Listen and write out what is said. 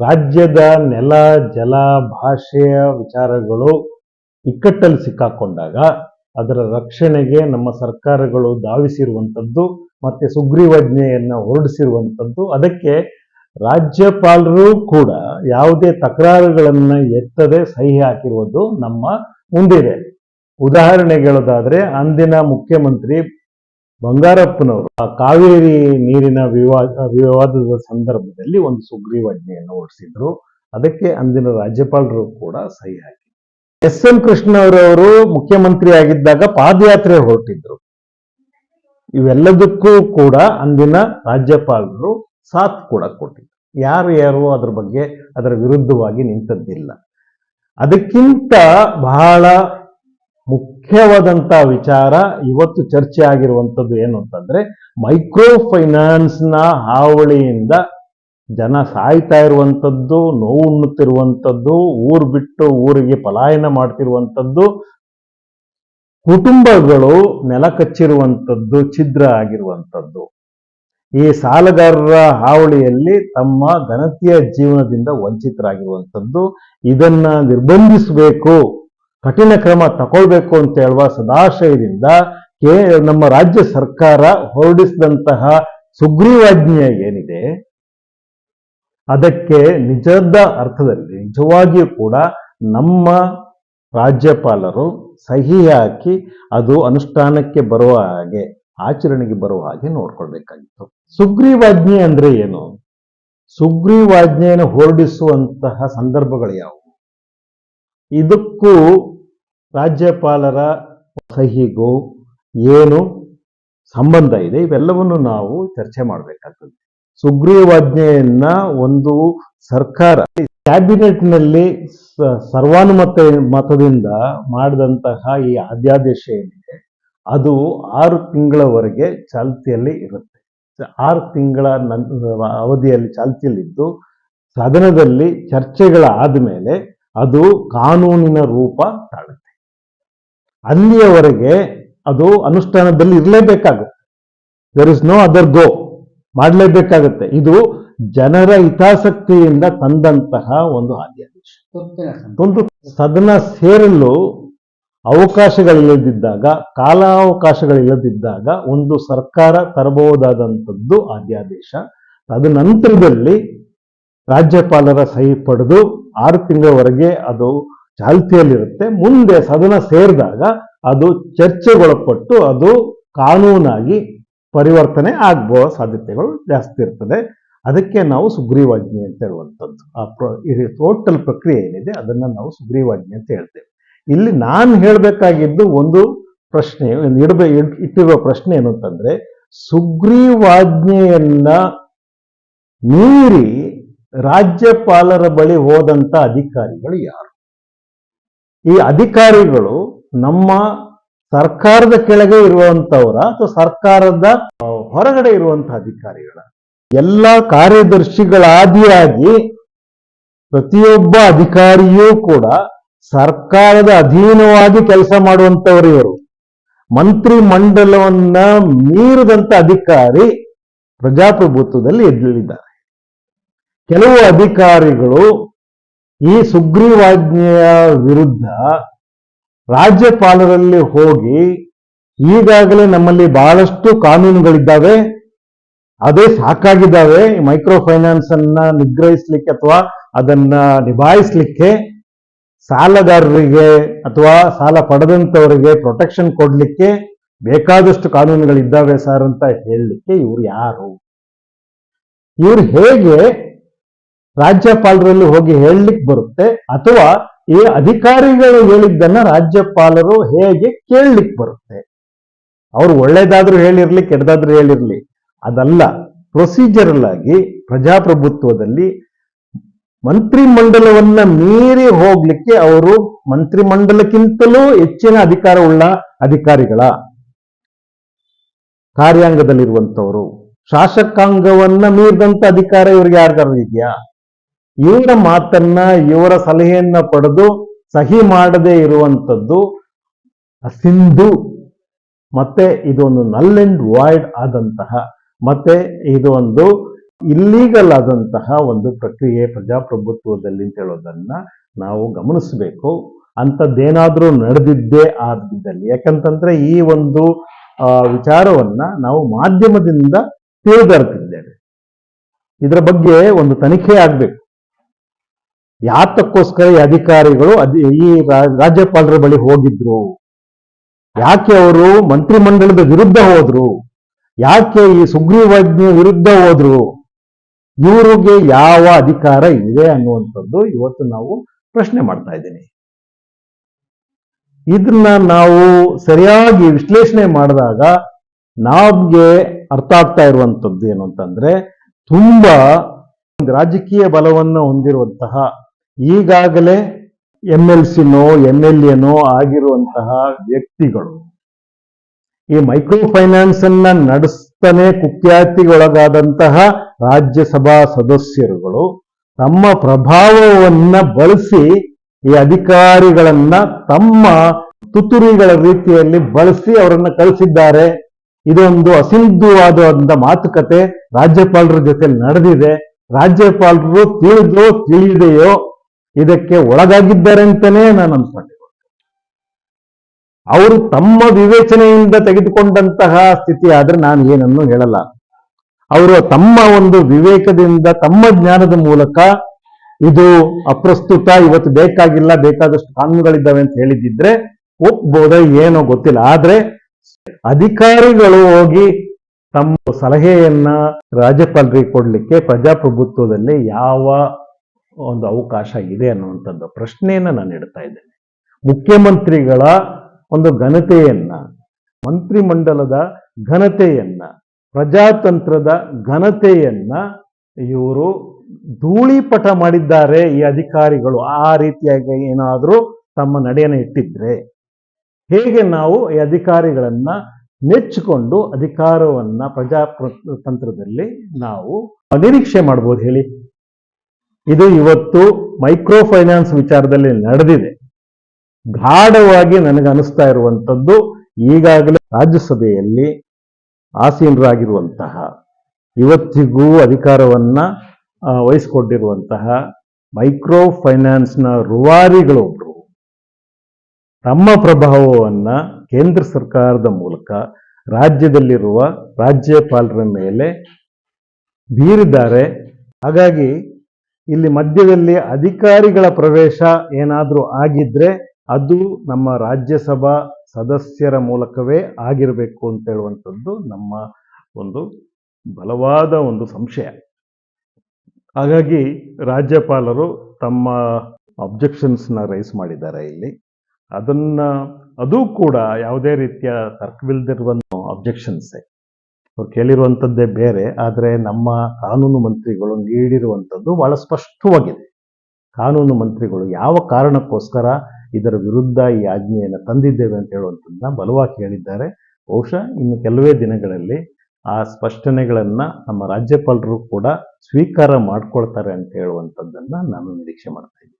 ರಾಜ್ಯದ ನೆಲ, ಜಲ, ಭಾಷೆಯ ವಿಚಾರಗಳು ಇಕ್ಕಟ್ಟಲ್ಲಿ ಸಿಕ್ಕಾಕೊಂಡಾಗ ಅದರ ರಕ್ಷಣೆಗೆ ನಮ್ಮ ಸರ್ಕಾರಗಳು ಧಾವಿಸಿರುವಂಥದ್ದು ಮತ್ತೆ ಸುಗ್ರೀವಾಜ್ಞೆಯನ್ನು ಹೊರಡಿಸಿರುವಂಥದ್ದು. ಅದಕ್ಕೆ ರಾಜ್ಯಪಾಲರು ಕೂಡ ಯಾವುದೇ ತಕರಾರುಗಳನ್ನು ಎತ್ತದೆ ಸಹಿ ಹಾಕಿರುವುದು ನಮ್ಮ ಮುಂದಿದೆ. ಉದಾಹರಣೆಗಳದಾದರೆ ಅಂದಿನ ಮುಖ್ಯಮಂತ್ರಿ ಬಂಗಾರಪ್ಪನವರು ಆ ಕಾವೇರಿ ನೀರಿನ ವಿವಾದ ವಿವಾದದ ಸಂದರ್ಭದಲ್ಲಿ ಒಂದು ಸುಗ್ರೀವಾಜ್ಞೆಯನ್ನು ಹೊರಡಿಸಿದ್ರು ಅದಕ್ಕೆ ಅಂದಿನ ರಾಜ್ಯಪಾಲರು ಕೂಡ ಸಹಿ ಹಾಕಿ ಎಸ್ ಎಂ ಕೃಷ್ಣ ಅವರವರು ಮುಖ್ಯಮಂತ್ರಿ ಆಗಿದ್ದಾಗ ಪಾದಯಾತ್ರೆ ಹೊರಟಿದ್ರು. ಇವೆಲ್ಲದಕ್ಕೂ ಕೂಡ ಅಂದಿನ ರಾಜ್ಯಪಾಲರು ಸಾಥ್ ಕೂಡ ಕೊಟ್ಟಿದ್ರು. ಯಾರು ಯಾರು ಅದರ ಬಗ್ಗೆ ಅದರ ವಿರುದ್ಧವಾಗಿ ನಿಂತದ್ದಿಲ್ಲ. ಅದಕ್ಕಿಂತ ಬಹಳ ಮುಖ್ಯವಾದಂತ ವಿಚಾರ ಇವತ್ತು ಚರ್ಚೆ ಆಗಿರುವಂಥದ್ದು ಏನು ಅಂತಂದ್ರೆ ಮೈಕ್ರೋ ಫೈನಾನ್ಸ್ನ ಹಾವಳಿಯಿಂದ ಜನ ಸಾಯ್ತಾ ಇರುವಂಥದ್ದು ನೋವು ಉಣ್ಣುತ್ತಿರುವಂಥದ್ದು ಊರು ಬಿಟ್ಟು ಊರಿಗೆ ಪಲಾಯನ ಮಾಡ್ತಿರುವಂಥದ್ದು ಕುಟುಂಬಗಳು ನೆಲ ಕಚ್ಚಿರುವಂಥದ್ದು ಛಿದ್ರ ಆಗಿರುವಂಥದ್ದು ಈ ಸಾಲಗಾರರ ಹಾವಳಿಯಲ್ಲಿ ತಮ್ಮ ಘನತೆಯ ಜೀವನದಿಂದ ವಂಚಿತರಾಗಿರುವಂಥದ್ದು ಇದನ್ನ ನಿರ್ಬಂಧಿಸಬೇಕು. ಕಠಿಣ ಕ್ರಮ ತಗೊಳ್ಬೇಕು ಅಂತ ಹೇಳುವ ಸದಾಶಯದಿಂದ ಕೇ ನಮ್ಮ ರಾಜ್ಯ ಸರ್ಕಾರ ಹೊರಡಿಸಿದಂತಹ ಸುಗ್ರೀವಾಜ್ಞೆ ಏನಿದೆ ಅದಕ್ಕೆ ನಿಜದ ಅರ್ಥದಲ್ಲಿ ನಿಜವಾಗಿಯೂ ಕೂಡ ನಮ್ಮ ರಾಜ್ಯಪಾಲರು ಸಹಿ ಹಾಕಿ ಅದು ಅನುಷ್ಠಾನಕ್ಕೆ ಬರುವ ಹಾಗೆ, ಆಚರಣೆಗೆ ಬರುವ ಹಾಗೆ ನೋಡ್ಕೊಳ್ಬೇಕಾಗಿತ್ತು. ಸುಗ್ರೀವಾಜ್ಞೆ ಅಂದ್ರೆ ಏನು? ಸುಗ್ರೀವಾಜ್ಞೆಯನ್ನು ಹೊರಡಿಸುವಂತಹ ಸಂದರ್ಭಗಳು ಯಾವುವು? ಇದಕ್ಕೂ ರಾಜ್ಯಪಾಲರ ಸಹಿಗೂ ಏನು ಸಂಬಂಧ ಇದೆ? ಇವೆಲ್ಲವನ್ನು ನಾವು ಚರ್ಚೆ ಮಾಡಬೇಕಾಗ್ತದೆ. ಸುಗ್ರೀವಾಜ್ಞೆಯನ್ನ ಒಂದು ಸರ್ಕಾರ ಕ್ಯಾಬಿನೆಟ್ನಲ್ಲಿ ಸರ್ವಾನುಮತ ಮತದಿಂದ ಮಾಡಿದಂತಹ ಈ ಅಧ್ಯಾದೇಶ ಏನಿದೆ, ಅದು ಆರು ತಿಂಗಳವರೆಗೆ ಚಾಲ್ತಿಯಲ್ಲಿ ಇರುತ್ತೆ. ಆರು ತಿಂಗಳ ಅವಧಿಯಲ್ಲಿ ಚಾಲ್ತಿಯಲ್ಲಿದ್ದು, ಸದನದಲ್ಲಿ ಚರ್ಚೆಗಳಾದ ಮೇಲೆ ಅದು ಕಾನೂನಿನ ರೂಪ ತಾಳುತ್ತೆ. ಅಲ್ಲಿಯವರೆಗೆ ಅದು ಅನುಷ್ಠಾನದಲ್ಲಿ ಇರಲೇಬೇಕಾಗುತ್ತೆ. There is no other go ಮಾಡಲೇಬೇಕಾಗುತ್ತೆ. ಇದು ಜನರ ಹಿತಾಸಕ್ತಿಯಿಂದ ತಂದಂತಹ ಒಂದು ಆದ್ಯಾದೇಶ ಒಂದು ಸದನ ಸೇರಲು ಅವಕಾಶಗಳಿಲ್ಲದಿದ್ದಾಗ ಕಾಲಾವಕಾಶಗಳಿಲ್ಲದಿದ್ದಾಗ ಒಂದು ಸರ್ಕಾರ ತರಬಹುದಾದಂಥದ್ದು ಆದ್ಯಾದೇಶ. ತದನಂತರದಲ್ಲಿ ರಾಜ್ಯಪಾಲರ ಸಹಿ ಪಡೆದು ಆರು ತಿಂಗಳವರೆಗೆ ಅದು ಚಾಲ್ತಿಯಲ್ಲಿರುತ್ತೆ. ಮುಂದೆ ಸದನ ಸೇರಿದಾಗ ಅದು ಚರ್ಚೆಗೊಳಪಟ್ಟು ಅದು ಕಾನೂನಾಗಿ ಪರಿವರ್ತನೆ ಆಗ್ಬೋ ಸಾಧ್ಯತೆಗಳು ಜಾಸ್ತಿ ಇರ್ತದೆ. ಅದಕ್ಕೆ ನಾವು ಸುಗ್ರೀವಾಜ್ಞೆ ಅಂತ ಹೇಳುವಂಥದ್ದು. ಆ ಪ್ರ ಟೋಟಲ್ ಪ್ರಕ್ರಿಯೆ ಏನಿದೆ ಅದನ್ನು ನಾವು ಸುಗ್ರೀವಾಜ್ಞೆ ಅಂತ ಹೇಳ್ತೇವೆ. ಇಲ್ಲಿ ನಾನು ಹೇಳಬೇಕಾಗಿದ್ದು ಒಂದು ಪ್ರಶ್ನೆ, ಇಡಬೇ, ಇಟ್ಟಿರುವ ಪ್ರಶ್ನೆ ಏನು ಅಂತಂದರೆ ಸುಗ್ರೀವಾಜ್ಞೆಯನ್ನ ಮೀರಿ ರಾಜ್ಯಪಾಲರ ಬಳಿ ಹೋದಂತ ಅಧಿಕಾರಿಗಳು ಯಾರು? ಈ ಅಧಿಕಾರಿಗಳು ನಮ್ಮ ಸರ್ಕಾರದ ಕೆಳಗೆ ಇರುವಂತವರ ಅಥವಾ ಸರ್ಕಾರದ ಹೊರಗಡೆ ಇರುವಂತಹ ಅಧಿಕಾರಿಗಳ? ಎಲ್ಲ ಕಾರ್ಯದರ್ಶಿಗಳಾದಿಯಾಗಿ ಪ್ರತಿಯೊಬ್ಬ ಅಧಿಕಾರಿಯೂ ಕೂಡ ಸರ್ಕಾರದ ಅಧೀನವಾಗಿ ಕೆಲಸ ಮಾಡುವಂತವರು ಇವರು. ಮಂತ್ರಿ ಮಂಡಲವನ್ನ ಮೀರಿದಂತ ಅಧಿಕಾರಿ ಪ್ರಜಾಪ್ರಭುತ್ವದಲ್ಲಿ ಎದ್ದಿದ್ದಾರೆ. ಕೆಲವು ಅಧಿಕಾರಿಗಳು ಈ ಸುಗ್ರೀವಾಜ್ಞೆಯ ವಿರುದ್ಧ ರಾಜ್ಯಪಾಲರಲ್ಲಿ ಹೋಗಿ ಈಗಾಗಲೇ ನಮ್ಮಲ್ಲಿ ಬಹಳಷ್ಟು ಕಾನೂನುಗಳಿದ್ದಾವೆ, ಅದೇ ಸಾಕಾಗಿದ್ದಾವೆ ಮೈಕ್ರೋ ಫೈನಾನ್ಸ್ ಅನ್ನ ನಿಗ್ರಹಿಸ್ಲಿಕ್ಕೆ ಅಥವಾ ಅದನ್ನ ನಿಭಾಯಿಸ್ಲಿಕ್ಕೆ ಸಾಲಗಾರರಿಗೆ ಅಥವಾ ಸಾಲ ಪಡೆದಂತವರಿಗೆ ಪ್ರೊಟೆಕ್ಷನ್ ಕೊಡಲಿಕ್ಕೆ ಬೇಕಾದಷ್ಟು ಕಾನೂನುಗಳಿದ್ದಾವೆ ಸರ್ ಅಂತ ಹೇಳಲಿಕ್ಕೆ ಇವರು ಯಾರು? ಇವರು ಹೇಗೆ ರಾಜ್ಯಪಾಲರಲ್ಲಿ ಹೋಗಿ ಹೇಳಲಿಕ್ಕೆ ಬರುತ್ತೆ ಅಥವಾ ಈ ಅಧಿಕಾರಿಗಳು ಹೇಳಿದ್ದನ್ನ ರಾಜ್ಯಪಾಲರು ಹೇಗೆ ಕೇಳಲಿಕ್ಕೆ ಬರುತ್ತೆ. ಅವ್ರು ಒಳ್ಳೇದಾದ್ರೂ ಹೇಳಿರ್ಲಿ, ಕೆಟ್ಟದಾದ್ರೂ ಹೇಳಿರ್ಲಿ. ಅದಲ್ಲ ಪ್ರೊಸೀಜರಲ್ ಆಗಿ ಪ್ರಜಾಪ್ರಭುತ್ವದಲ್ಲಿ ಮಂತ್ರಿಮಂಡಲವನ್ನ ಮೀರಿ ಹೋಗ್ಲಿಕ್ಕೆ ಅವರು ಮಂತ್ರಿಮಂಡಲಕ್ಕಿಂತಲೂ ಹೆಚ್ಚಿನ ಅಧಿಕಾರವುಳ್ಳ ಅಧಿಕಾರಿಗಳ ಕಾರ್ಯಾಂಗದಲ್ಲಿರುವಂತವರು ಶಾಸಕಾಂಗವನ್ನ ಮೀರಿದಂತ ಅಧಿಕಾರ ಇವ್ರಿಗೆ ಯಾರ್ದಾರು ಇದೆಯಾ? ಇವರ ಮಾತನ್ನ, ಇವರ ಸಲಹೆಯನ್ನ ಪಡೆದು ಸಹಿ ಮಾಡದೇ ಇರುವಂಥದ್ದು ಸಿಂಧು. ಮತ್ತೆ ಇದೊಂದು ನಲ್ ಅಂಡ್ ವಾಯ್ಡ್ ಆದಂತಹ, ಮತ್ತೆ ಇದು ಒಂದು ಇಲ್ಲೀಗಲ್ ಆದಂತಹ ಒಂದು ಪ್ರಕ್ರಿಯೆ ಪ್ರಜಾಪ್ರಭುತ್ವದಲ್ಲಿ ಅಂತ ಹೇಳೋದನ್ನ ನಾವು ಗಮನಿಸಬೇಕು. ಅಂಥದ್ದೇನಾದರೂ ನಡೆದಿದ್ದೇ ಆದ್ದಲ್ಲಿ ಯಾಕಂತಂದ್ರೆ ಈ ಒಂದು ವಿಚಾರವನ್ನ ನಾವು ಮಾಧ್ಯಮದಿಂದ ತಿಳಿದರ್ತಿದ್ದೇವೆ ಇದರ ಬಗ್ಗೆ ಒಂದು ತನಿಖೆ ಆಗ್ಬೇಕು. ಯಾತಕ್ಕೋಸ್ಕರ ಈ ಅಧಿಕಾರಿಗಳು ಅಧಿ- ಈ ರಾಜ್ಯಪಾಲರ ಬಳಿ ಹೋಗಿದ್ರು. ಯಾಕೆ ಅವರು ಮಂತ್ರಿಮಂಡಲದ ವಿರುದ್ಧ ಹೋದ್ರು? ಯಾಕೆ ಈ ಸುಗ್ರೀವಾಜ್ಞೆ ವಿರುದ್ಧ ಹೋದ್ರು? ಇವರಿಗೆ ಯಾವ ಅಧಿಕಾರ ಇದೆ ಅನ್ನುವಂಥದ್ದು ಇವತ್ತು ನಾವು ಪ್ರಶ್ನೆ ಮಾಡ್ತಾ ಇದ್ದೀನಿ. ಇದನ್ನ ನಾವು ಸರಿಯಾಗಿ ವಿಶ್ಲೇಷಣೆ ಮಾಡಿದಾಗ ನಮ್ಗೆ ಅರ್ಥ ಆಗ್ತಾ ಇರುವಂಥದ್ದು ಏನು ಅಂತಂದ್ರೆ ತುಂಬಾ ರಾಜಕೀಯ ಬಲವನ್ನು ಹೊಂದಿರುವಂತಹ ಈಗಾಗಲೇ ಎಂ ಎಲ್ ಸಿನೋ ಎಂ ಎಲ್ ಎನೋ ಆಗಿರುವಂತಹ ವ್ಯಕ್ತಿಗಳು ಈ ಮೈಕ್ರೋ ಫೈನಾನ್ಸ್ ಅನ್ನ ನಡೆಸ್ತಾನೆ ಕುಖ್ಯಾತಿಗೊಳಗಾದಂತಹ ರಾಜ್ಯಸಭಾ ಸದಸ್ಯರುಗಳು ತಮ್ಮ ಪ್ರಭಾವವನ್ನ ಬಳಸಿ ಈ ಅಧಿಕಾರಿಗಳನ್ನ ತಮ್ಮ ತುತುರಿಗಳ ರೀತಿಯಲ್ಲಿ ಬಳಸಿ ಅವರನ್ನ ಕಳಿಸಿದ್ದಾರೆ. ಇದೊಂದು ಅಸಿಂಧುವಾದ ಮಾತುಕತೆ. ರಾಜ್ಯಪಾಲರ ಜೊತೆ ನಡೆದಿದೆ. ರಾಜ್ಯಪಾಲರು ತಿಳಿದೋ ತಿಳಿಯದೆಯೋ ಇದಕ್ಕೆ ಒಳಗಾಗಿದ್ದಾರೆ ಅಂತಾನೆ ನಾನು ಅನ್ಸ್ಕೊಂಡೆ ಅವರು ತಮ್ಮ ವಿವೇಚನೆಯಿಂದ ತೆಗೆದುಕೊಂಡಂತಹ ಸ್ಥಿತಿ ಆದ್ರೆ ನಾನು ಏನನ್ನು ಹೇಳಲ್ಲ. ಅವರು ತಮ್ಮ ಒಂದು ವಿವೇಕದಿಂದ, ತಮ್ಮ ಜ್ಞಾನದ ಮೂಲಕ ಇದು ಅಪ್ರಸ್ತುತ, ಇವತ್ತು ಬೇಕಾಗಿಲ್ಲ, ಬೇಕಾದಷ್ಟು ಕಾನೂನುಗಳಿದ್ದಾವೆ ಅಂತ ಹೇಳಿದಿದ್ರೆ ಒಪ್ಬೋದ ಏನೋ ಗೊತ್ತಿಲ್ಲ. ಆದ್ರೆ ಅಧಿಕಾರಿಗಳು ಹೋಗಿ ತಮ್ಮ ಸಲಹೆಯನ್ನ ರಾಜ್ಯಪಾಲರಿಗೆ ಕೊಡ್ಲಿಕ್ಕೆ ಪ್ರಜಾಪ್ರಭುತ್ವದಲ್ಲಿ ಯಾವ ಒಂದು ಅವಕಾಶ ಇದೆ ಅನ್ನುವಂಥದ್ದು ಪ್ರಶ್ನೆಯನ್ನ ನಾನು ಇಡ್ತಾ ಇದ್ದೇನೆ. ಮುಖ್ಯಮಂತ್ರಿಗಳ ಒಂದು ಘನತೆಯನ್ನ, ಮಂತ್ರಿಮಂಡಲದ ಘನತೆಯನ್ನ, ಪ್ರಜಾತಂತ್ರದ ಘನತೆಯನ್ನ ಇವರು ಧೂಳಿಪಟ ಮಾಡಿದ್ದಾರೆ ಈ ಅಧಿಕಾರಿಗಳು. ಆ ರೀತಿಯಾಗಿ ಏನಾದರೂ ತಮ್ಮ ನಡೆಯನ್ನು ಇಟ್ಟಿದ್ರೆ ಹೇಗೆ ನಾವು ಈ ಅಧಿಕಾರಿಗಳನ್ನ ನೆಚ್ಚಿಕೊಂಡು ಅಧಿಕಾರವನ್ನ ಪ್ರಜಾಪ್ರತಂತ್ರದಲ್ಲಿ ನಾವು ನಿರೀಕ್ಷೆ ಮಾಡ್ಬೋದು ಹೇಳಿ? ಇದು ಇವತ್ತು ಮೈಕ್ರೋ ಫೈನಾನ್ಸ್ ವಿಚಾರದಲ್ಲಿ ನಡೆದಿದೆ. ಗಾಢವಾಗಿ ನನಗೆ ಅನಿಸ್ತಾ ಇರುವಂಥದ್ದು ಈಗಾಗಲೇ ರಾಜ್ಯಸಭೆಯಲ್ಲಿ ಆಸೀನರಾಗಿರುವಂತಹ, ಇವತ್ತಿಗೂ ಅಧಿಕಾರವನ್ನ ವಹಿಸಿಕೊಂಡಿರುವಂತಹ ಮೈಕ್ರೋ ಫೈನಾನ್ಸ್ನ ರೂವಾರಿಗಳೊಬ್ರು ತಮ್ಮ ಪ್ರಭಾವವನ್ನ ಕೇಂದ್ರ ಸರ್ಕಾರದ ಮೂಲಕ ರಾಜ್ಯದಲ್ಲಿರುವ ರಾಜ್ಯಪಾಲರ ಮೇಲೆ ಬೀರಿದ್ದಾರೆ. ಹಾಗಾಗಿ ಇಲ್ಲಿ ಮಧ್ಯದಲ್ಲಿ ಅಧಿಕಾರಿಗಳ ಪ್ರವೇಶ ಏನಾದರೂ ಆಗಿದ್ರೆ ಅದು ನಮ್ಮ ರಾಜ್ಯಸಭಾ ಸದಸ್ಯರ ಮೂಲಕವೇ ಆಗಿರಬೇಕು ಅಂತ ಹೇಳುವಂಥದ್ದು ನಮ್ಮ ಒಂದು ಬಲವಾದ ಒಂದು ಸಂಶಯ. ಹಾಗಾಗಿ ರಾಜ್ಯಪಾಲರು ತಮ್ಮ ಅಬ್ಜೆಕ್ಷನ್ಸ್ನ ರೈಸ್ ಮಾಡಿದ್ದಾರೆ ಇಲ್ಲಿ. ಅದನ್ನು, ಅದು ಕೂಡ ಯಾವುದೇ ರೀತಿಯ ತರ್ಕವಿಲ್ಲದಿರುವ ಅಬ್ಜೆಕ್ಷನ್ಸ್ ಅವ್ರು ಕೇಳಿರುವಂಥದ್ದೇ ಬೇರೆ, ಆದರೆ ನಮ್ಮ ಕಾನೂನು ಮಂತ್ರಿಗಳು ನೀಡಿರುವಂಥದ್ದು ಬಹಳ ಸ್ಪಷ್ಟವಾಗಿದೆ. ಕಾನೂನು ಮಂತ್ರಿಗಳು ಯಾವ ಕಾರಣಕ್ಕೋಸ್ಕರ ಇದರ ವಿರುದ್ಧ ಈ ಆಜ್ಞೆಯನ್ನು ತಂದಿದ್ದೇವೆ ಅಂತ ಹೇಳುವಂಥದ್ದನ್ನ ಬಲವಾಗಿ ಹೇಳಿದ್ದಾರೆ. ಬಹುಶಃ ಇನ್ನು ಕೆಲವೇ ದಿನಗಳಲ್ಲಿ ಆ ಸ್ಪಷ್ಟನೆಗಳನ್ನು ನಮ್ಮ ರಾಜ್ಯಪಾಲರು ಕೂಡ ಸ್ವೀಕಾರ ಮಾಡ್ಕೊಳ್ತಾರೆ ಅಂತ ಹೇಳುವಂಥದ್ದನ್ನು ನಾನು ನಿರೀಕ್ಷೆ ಮಾಡ್ತಾ ಇದ್ದೀನಿ.